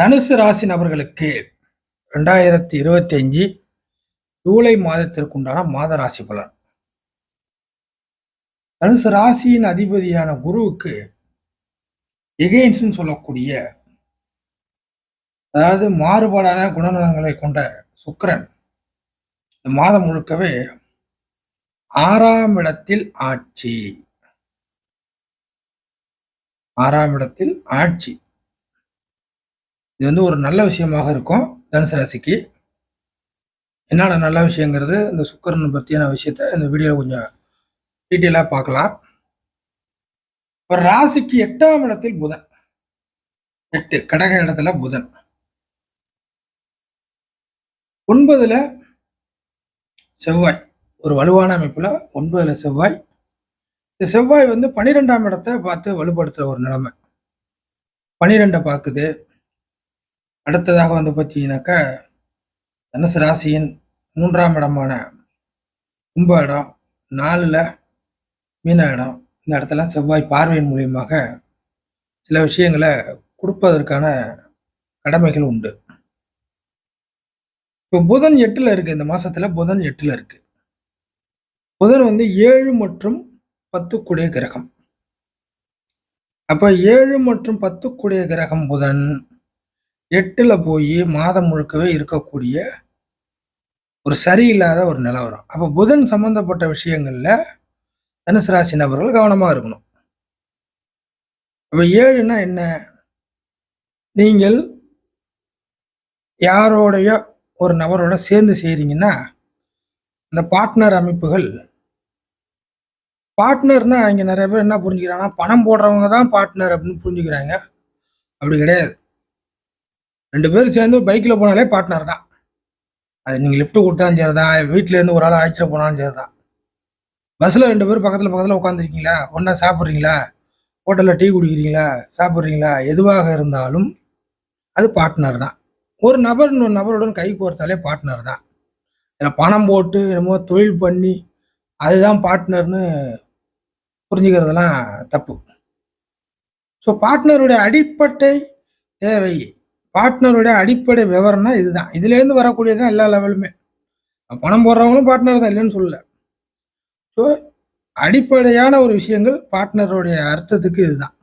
தனுசு ராசி நபர்களுக்கு ரெண்டாயிரத்தி இருபத்தி அஞ்சு ஜூலை மாதத்திற்குண்டான மாத ராசி பலன். தனுசு ராசியின் அதிபதியான குருவுக்கு எகெயின்ஸ்னு சொல்லக்கூடிய அதாவது மாறுபாடான குணநலங்களை கொண்ட சுக்கிரன் இந்த மாதம் முழுக்கவே ஆறாம் இடத்தில் ஆட்சி. ஆறாம் இடத்தில் ஆட்சி. இது வந்து ஒரு நல்ல விஷயமாக இருக்கும் தனுசு ராசிக்கு. என்னென்ன நல்ல விஷயங்கிறது இந்த சுக்கரன் பற்றியான விஷயத்த இந்த வீடியோவில் கொஞ்சம் டீட்டெயிலாக பார்க்கலாம் ஒரு ராசிக்கு எட்டாம் இடத்தில் புதன். எட்டு கடக இடத்துல புதன். ஒன்பதுல செவ்வாய். ஒரு வலுவான அமைப்பில் ஒன்பதுல செவ்வாய். இந்த செவ்வாய் வந்து பன்னிரெண்டாம் இடத்தை பார்த்து வலுப்படுத்துற ஒரு நிலைமை. பன்னிரெண்டை பார்க்குது. அடுத்ததாக வந்து பார்த்தீங்கன்னாக்கா தனுசு ராசியின் மூன்றாம் இடமான கும்ப இடம் நாலில் மீன இடம். இந்த இடத்துல செவ்வாய் பார்வையின் மூலியமாக சில விஷயங்களை கொடுப்பதற்கான கடமைகள் உண்டு. இப்போ புதன் எட்டில் இருக்குது இந்த மாதத்தில் புதன் எட்டில் இருக்குது புதன் வந்து ஏழு மற்றும் பத்துக்குடைய கிரகம். அப்போ ஏழு மற்றும் பத்துக்குடைய கிரகம் புதன். எட்டில் போய் மாதம் முழுக்கவே இருக்கக்கூடிய ஒரு சரியில்லாத ஒரு நிலவரம் அப்போ புதன் சம்பந்தப்பட்ட விஷயங்களில் தனுசு ராசி நபர்கள் கவனமாக இருக்கணும். அப்போ ஏழுனா என்ன? நீங்கள் யாரோடைய ஒரு நபரோட சேர்ந்து செய்கிறீங்கன்னா இந்த பார்ட்னர் அமைப்புகள் பார்ட்னர்னா இங்கே நிறைய பேர் என்ன புரிஞ்சுக்கிறாங்கன்னா பணம் போடுறவங்க தான் பார்ட்னர் அப்படின்னு புரிஞ்சுக்கிறாங்க. அப்படி கிடையாது. ரெண்டு பேரும் சேர்ந்து பைக்கில் போனாலே பார்ட்னர் தான். அது நீங்கள் லிஃப்ட்டு கொடுத்தாலும் சரி தான் வீட்டிலேருந்து ஒரு ஆள் அழைச்சிட்டு போனாலும் சரி தான் பஸ்ஸில் ரெண்டு பேரும் பக்கத்தில் பக்கத்தில் உட்காந்துருக்கீங்களா ஒன்றா சாப்பிட்றீங்களா? ஹோட்டலில் டீ குடிக்கிறீங்களா? சாப்பிட்றீங்களா? எதுவாக இருந்தாலும் அது பார்ட்னர் தான். ஒரு நபர் இன்னொரு நபருடன் கை கோர்த்தாலே பார்ட்னர் தான். இதில் பணம் போட்டு என்னமோ தொழில் பண்ணி அதுதான் பார்ட்னர்னு புரிஞ்சுக்கிறதெல்லாம் தப்பு. ஸோ பார்ட்னருடைய அடிப்படை தேவை. பார்ட்னருடைய அடிப்படை விவரம்னா இதுதான். இதுலேருந்து வரக்கூடியது தான் எல்லா லெவலுமே பணம் போடுறவங்களும் பார்ட்னர் தான் இல்லைன்னு சொல்லல. ஸோ அடிப்படையான ஒரு விஷயங்கள் பார்ட்னருடைய அர்த்தத்துக்கு இதுதான்.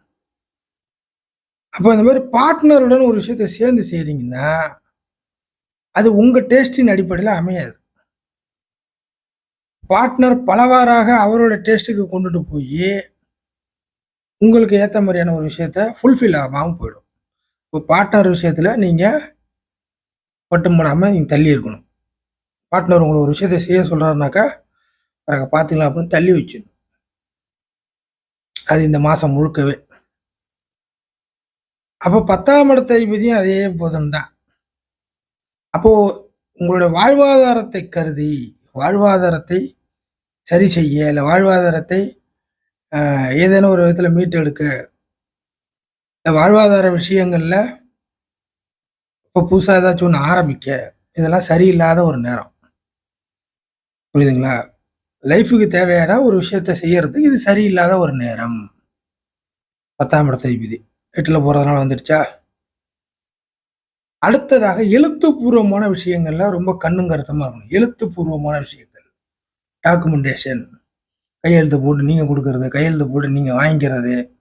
அப்போ இந்த மாதிரி பார்ட்னருடன் ஒரு விஷயத்தை சேர்ந்து செய்கிறீங்கன்னா அது உங்கள் டேஸ்டின் அடிப்படையில் அமையாது. பார்ட்னர் பலவாறாக அவரோட டேஸ்ட்டுக்கு கொண்டுட்டு போய் உங்களுக்கு ஏற்ற மாதிரியான ஒரு விஷயத்த ஃபுல்ஃபில் ஆகாமல் போயிடும். இப்போ பார்ட்னர் விஷயத்தில் நீங்கள் பட்டும் போடாமல் நீங்கள் தள்ளி இருக்கணும். பார்ட்னர் உங்களை ஒரு விஷயத்தை செய்ய சொல்கிறாருனாக்கா பிறகு பார்த்துக்கலாம் அப்படின்னு தள்ளி வச்சிடணும். அது இந்த மாதம் முழுக்கவே. அப்போ பத்தாம் இடத்த அதிபதியும் அதே போதும் தான் அப்போது உங்களுடைய வாழ்வாதாரத்தை கருதி வாழ்வாதாரத்தை சரி செய்ய இல்லை வாழ்வாதாரத்தை ஏதேனும் ஒரு விதத்தில் மீட்டெடுக்க இந்த வாழ்வாதார விஷயங்களில் இப்போ புதுசாக ஏதாச்சும் ஒன்று ஆரம்பிக்க இதெல்லாம் சரியில்லாத ஒரு நேரம். புரியுதுங்களா? லைஃபுக்கு தேவையான ஒரு விஷயத்த செய்யறதுக்கு இது சரியில்லாத ஒரு நேரம். பத்தாம் இடத்த விதி எட்டில் போகிறதுனால வந்துடுச்சா? அடுத்ததாக எழுத்துப்பூர்வமான விஷயங்கள்ல ரொம்ப கண்ணும் கருத்தமாக இருக்கணும். எழுத்துப்பூர்வமான விஷயங்கள். டாக்குமெண்டேஷன். கையெழுத்து போட்டு நீங்கள் கொடுக்கறது கையெழுத்து போட்டு நீங்கள் வாங்கிக்கிறது.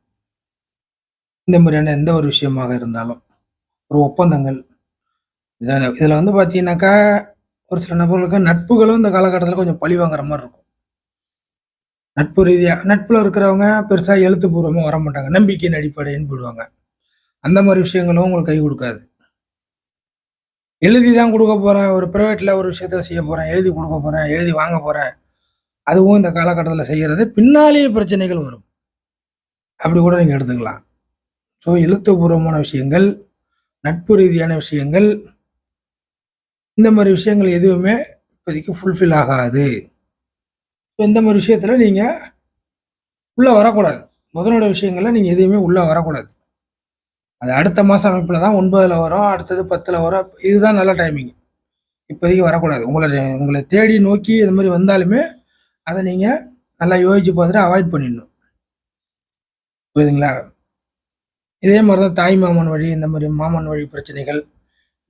இந்த மாதிரியான எந்த ஒரு விஷயமாக இருந்தாலும் ஒரு ஒப்பந்தங்கள் இதில் இதில் வந்து பார்த்தீங்கன்னாக்கா ஒரு சில நபர்களுக்கு நட்புகளும் இந்த காலகட்டத்தில் கொஞ்சம் பழி வாங்குற மாதிரி இருக்கும். நட்பு ரீதியாக நட்பில் இருக்கிறவங்க பெருசாக எழுத்துப்பூர்வமாக வர மாட்டாங்க நம்பிக்கையின் அடிப்படைன்னு போடுவாங்க. அந்த மாதிரி விஷயங்களும் உங்களுக்கு கை கொடுக்காது. எழுதி தான் கொடுக்க போகிறேன் ஒரு ப்ரைவேட்டில் ஒரு விஷயத்த செய்ய போகிறேன் எழுதி கொடுக்க போகிறேன் எழுதி வாங்க போகிறேன் அதுவும் இந்த காலகட்டத்தில் செய்கிறது பின்னாலேயே பிரச்சனைகள் வரும். அப்படி கூட நீங்கள் எடுத்துக்கலாம். ஸோ எழுத்துப்பூர்வமான விஷயங்கள் நட்பு ரீதியான விஷயங்கள் இந்த மாதிரி விஷயங்கள் எதுவுமே இப்போதைக்கு ஃபுல்ஃபில் ஆகாது. ஸோ இந்த மாதிரி விஷயத்தில் நீங்கள் உள்ளே வரக்கூடாது. முதலோட விஷயங்களில் நீங்கள் எதுவுமே உள்ளே வரக்கூடாது. அது அடுத்த மாதம் அமைப்பில் தான் ஒன்பதில் வரும் அடுத்தது பத்தில் வரும் இதுதான் நல்ல டைமிங் இப்போதைக்கு வரக்கூடாது. உங்களை உங்களை தேடி நோக்கி இது மாதிரி வந்தாலுமே அதை நீங்கள் நல்லா யோசிச்சு பார்த்துட்டு அவாய்ட் பண்ணிடணும். புரியுதுங்களா? இதே மாதிரி தான் தாய் மாமன் வழி இந்த மாதிரி மாமன் வழி பிரச்சனைகள்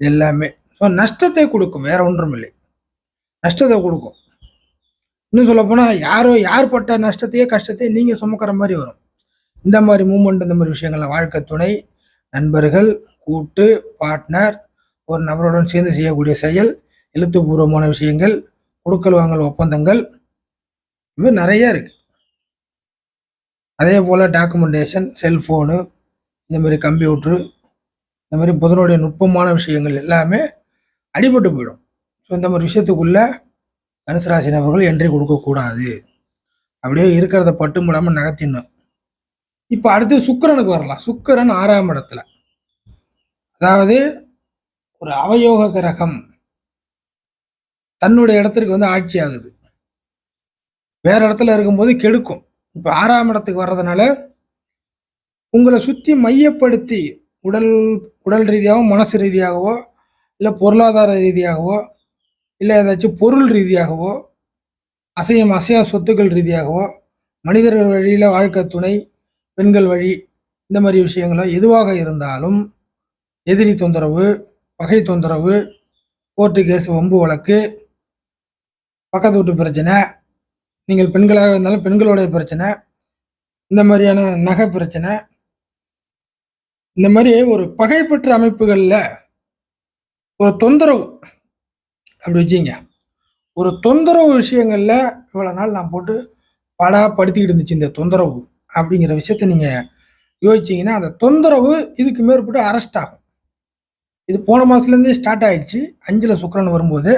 இது எல்லாமே. ஸோ நஷ்டத்தை கொடுக்கும் வேற ஒன்றும் இல்லை. நஷ்டத்தை கொடுக்கும். இன்னும் சொல்லப்போனால் யாரோ யார் பட்ட நஷ்டத்தையே கஷ்டத்தையே நீங்கள் சுமக்கிற மாதிரி வரும். இந்த மாதிரி மூமெண்ட் இந்த மாதிரி விஷயங்கள்லாம் வாழ்க்கை துணை நண்பர்கள் கூட்டு பார்ட்னர் ஒரு நபருடன் சேர்ந்து செய்யக்கூடிய செயல் எழுத்துப்பூர்வமான விஷயங்கள் கொடுக்கல் வாங்கல் ஒப்பந்தங்கள் இது நிறைய இருக்கு. அதே போல் டாக்குமெண்டேஷன் செல்ஃபோனு இந்த மாதிரி கம்ப்யூட்ரு இந்த மாதிரி புதனுடைய நுட்பமான விஷயங்கள் எல்லாமே அடிபட்டு போயிடும். ஸோ இந்த மாதிரி விஷயத்துக்குள்ளே தனுசு ராசி நபர்கள் என்ட்ரி கொடுக்கக்கூடாது அப்படியே இருக்கிறத பட்டு முடாமல் நகர்த்திடணும். இப்போ அடுத்து சுக்கிரனுக்கு வரலாம். சுக்கிரன் ஆறாம் இடத்துல. அதாவது ஒரு அவயோக கிரகம் தன்னுடைய இடத்திற்கு வந்து ஆட்சி ஆகுது. வேறு இடத்துல இருக்கும்போது கெடுக்கும். இப்போ ஆறாம் இடத்துக்கு வர்றதுனால உங்களை சுற்றி மையப்படுத்தி உடல் உடல் ரீதியாகவோ மனசு ரீதியாகவோ இல்லை பொருளாதார ரீதியாகவோ இல்லை ஏதாச்சும் பொருள் ரீதியாகவோ அசையும் அசையா சொத்துக்கள் ரீதியாகவோ மனிதர்கள் வழியில் வாழ்க்கை துணை பெண்கள் வழி இந்த மாதிரி விஷயங்களோ எதுவாக இருந்தாலும் எதிரி தொந்தரவு பகை தொந்தரவு கோர்ட்டு கேஸ் வம்பு வழக்கு பக்கத்து வீட்டு பிரச்சனை நீங்கள் பெண்களாக இருந்தாலும் பெண்களுடைய பிரச்சனை இந்த மாதிரியான நகை பிரச்சனை இந்த மாதிரி ஒரு பகைப்பற்ற அமைப்புகளில் ஒரு தொந்தரவு அப்படி வச்சுங்க ஒரு தொந்தரவு விஷயங்களில் இவ்வளோ நாள் நான் போட்டு படா படுத்திக்கிட்டு இருந்துச்சு இந்த தொந்தரவு அப்படிங்கிற விஷயத்த நீங்கள் யோசிச்சிங்கன்னா அந்த தொந்தரவு இதுக்கு மேற்பட்டு அரெஸ்ட் ஆகும். இது போன மாதத்துலேருந்தே ஸ்டார்ட் ஆகிடுச்சு அஞ்சில் சுக்கரன் வரும்போது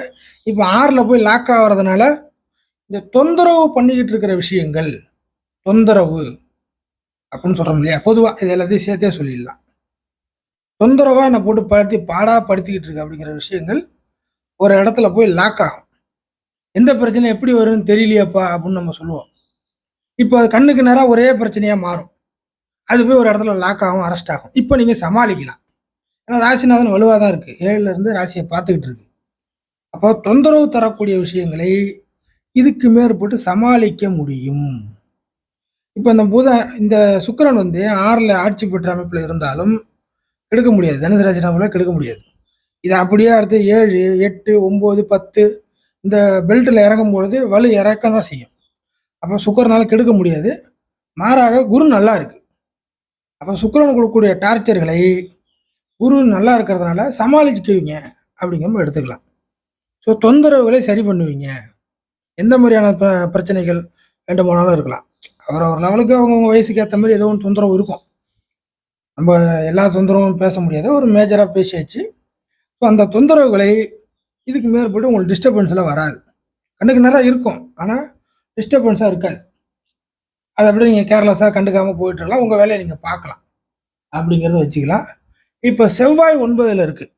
இப்போ ஆறில் போய் லாக் ஆகிறதுனால இந்த தொந்தரவு பண்ணிக்கிட்டு இருக்கிற விஷயங்கள் தொந்தரவு அப்படின்னு சொல்கிறோம் இல்லையா? பொதுவாக இது எல்லாத்தையும் சேர்த்தே சொல்லிடலாம். தொந்தரவாக என்னை போட்டு படுத்தி பாடாக படுத்திக்கிட்டு இருக்கு அப்படிங்கிற விஷயங்கள் ஒரு இடத்துல போய் லாக் ஆகும். எந்த பிரச்சனை எப்படி வரும்னு தெரியலையப்பா அப்படின்னு நம்ம சொல்லுவோம். இப்போ அது கண்ணுக்கு நேராக ஒரே பிரச்சனையாக மாறும். அது போய் ஒரு இடத்துல லாக் ஆகும் அரெஸ்ட் ஆகும். இப்போ நீங்கள் சமாளிக்கலாம். ஏன்னா ராசிநாதன் வலுவாக தான் இருக்குது ஏழுலேருந்து ராசியை பார்த்துக்கிட்டு இருக்கு. அப்போ தொந்தரவு தரக்கூடிய விஷயங்களை இதுக்கு மேற்பட்டு சமாளிக்க முடியும். இப்போ இந்த புதன் இந்த சுக்கிரன் வந்து ஆறில் ஆட்சி பெற்ற அமைப்பில் இருந்தாலும் கெடுக்க முடியாது. தனுசு ராசி நபர்களை கெடுக்க முடியாது. இது அப்படியே அடுத்து ஏழு எட்டு ஒம்பது பத்து இந்த பெல்ட்டில் இறங்கும் பொழுது வலு இறக்க தான் செய்யும். அப்போ சுக்கரனால கெடுக்க முடியாது. மாறாக குரு நல்லா இருக்கு. அப்போ சுக்கரன் கொடுக்கக்கூடிய டார்ச்சர்களை குரு நல்லா இருக்கிறதுனால சமாளிச்சுக்குவீங்க அப்படிங்கிற மாதிரி எடுத்துக்கலாம். ஸோ தொந்தரவுகளை சரி பண்ணுவீங்க. எந்த மாதிரியான ப- பிரச்சனைகள் வேண்டுமானாலும் இருக்கலாம். அவரவர் லெவலுக்கு அவங்கவுங்க வயசுக்கு ஏற்ற மாதிரி ஏதோ ஒன்று தொந்தரவு இருக்கும். நம்ம எல்லா தொந்தரவும் பேச முடியாது. ஒரு மேஜராக பேசியாச்சு. ஸோ அந்த தொந்தரவுகளை இதுக்கு மேற்பட்டு உங்களுக்கு டிஸ்டர்பன்ஸ்லாம் வராது. கண்ணுக்கு நேரம் இருக்கும். ஆனால் டிஸ்டர்பன்ஸாக இருக்காது. அதை அப்படியே நீங்கள் கேர்லெஸ்ஸாக கண்டுக்காமல் போயிட்டுலாம் உங்கள் வேலையை நீங்கள் பார்க்கலாம். அப்படிங்கிறத வச்சுக்கலாம். இப்போ செவ்வாய் ஒன்பதில் இருக்குது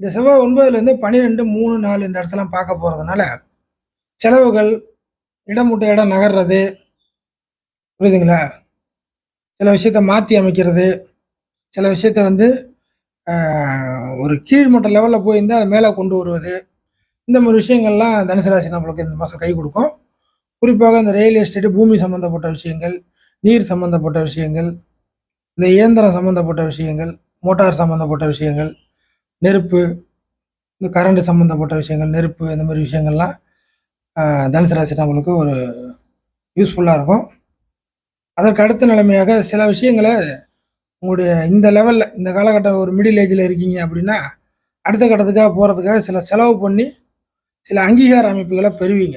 இந்த செவ்வாய் ஒன்பதுலேருந்து பன்னிரெண்டு மூணு நாலு இந்த இடத்தெல்லாம் பார்க்க போகிறதுனால செலவுகள் இடம் விட்டு இடம் நகர்றது புரியுதுங்களா? சில விஷயத்த மாற்றி அமைக்கிறது சில விஷயத்த வந்து ஒரு கீழ்மட்ட லெவலில் போயிருந்தால் அதை மேலே கொண்டு வருவது. இந்த மாதிரி விஷயங்கள்லாம் தனுசு ராசி நம்மளுக்கு இந்த மாதம் கை கொடுக்கும். குறிப்பாக இந்த ரியல் எஸ்டேட்டு பூமி சம்மந்தப்பட்ட விஷயங்கள் நீர் சம்மந்தப்பட்ட விஷயங்கள் இந்த இயந்திரம் சம்மந்தப்பட்ட விஷயங்கள் மோட்டார் சம்மந்தப்பட்ட விஷயங்கள் நெருப்பு இந்த கரண்ட் சம்மந்தப்பட்ட விஷயங்கள் நெருப்பு இந்த மாதிரி விஷயங்கள்லாம் தனுசு ராசி நம்மளுக்கு ஒரு யூஸ்ஃபுல்லாக இருக்கும். அதற்கு அடுத்த நிலைமையாக சில விஷயங்களை உங்களுடைய இந்த லெவலில் இந்த காலகட்டம் ஒரு மிடில் ஏஜில் இருக்கீங்க அப்படின்னா அடுத்த கட்டத்துக்காக போகிறதுக்காக சில செலவு பண்ணி சில அங்கீகார அமைப்புகளை பெறுவீங்க.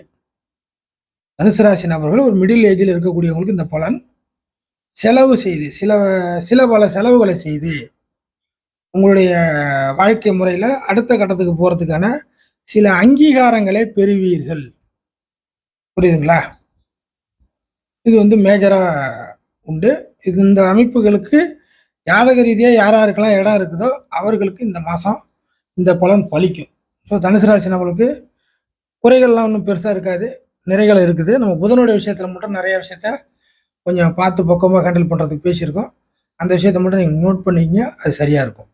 தனுசு ராசி நபர்கள் ஒரு மிடில் ஏஜில் இருக்கக்கூடியவங்களுக்கு இந்த பலன் செலவு செய்து சில சில பல செலவுகளை செய்து உங்களுடைய வாழ்க்கை முறையில் அடுத்த கட்டத்துக்கு போகிறதுக்கான சில அங்கீகாரங்களை பெறுவீர்கள். புரியுதுங்களா? இது வந்து மேஜராக உண்டு. இது இந்த அமைப்புகளுக்கு ஜாதக ரீதியாக யார் யாருக்கெல்லாம் இடம் இருக்குதோ அவர்களுக்கு இந்த மாதம் இந்த பலன் பலிக்கும். ஸோ தனுசு ராசி நம்மளுக்கு குறைகள்லாம் ஒன்றும் பெருசாக இருக்காது. நிறைகள் இருக்குது. நம்ம புதனுடைய விஷயத்தில் மட்டும் நிறைய விஷயத்த கொஞ்சம் பார்த்து பக்கமாக ஹேண்டில் பண்ணுறதுக்கு பேசியிருக்கோம். அந்த விஷயத்த மட்டும் நீங்கள் நோட் பண்ணிக்கிங்க. அது சரியாக இருக்கும்.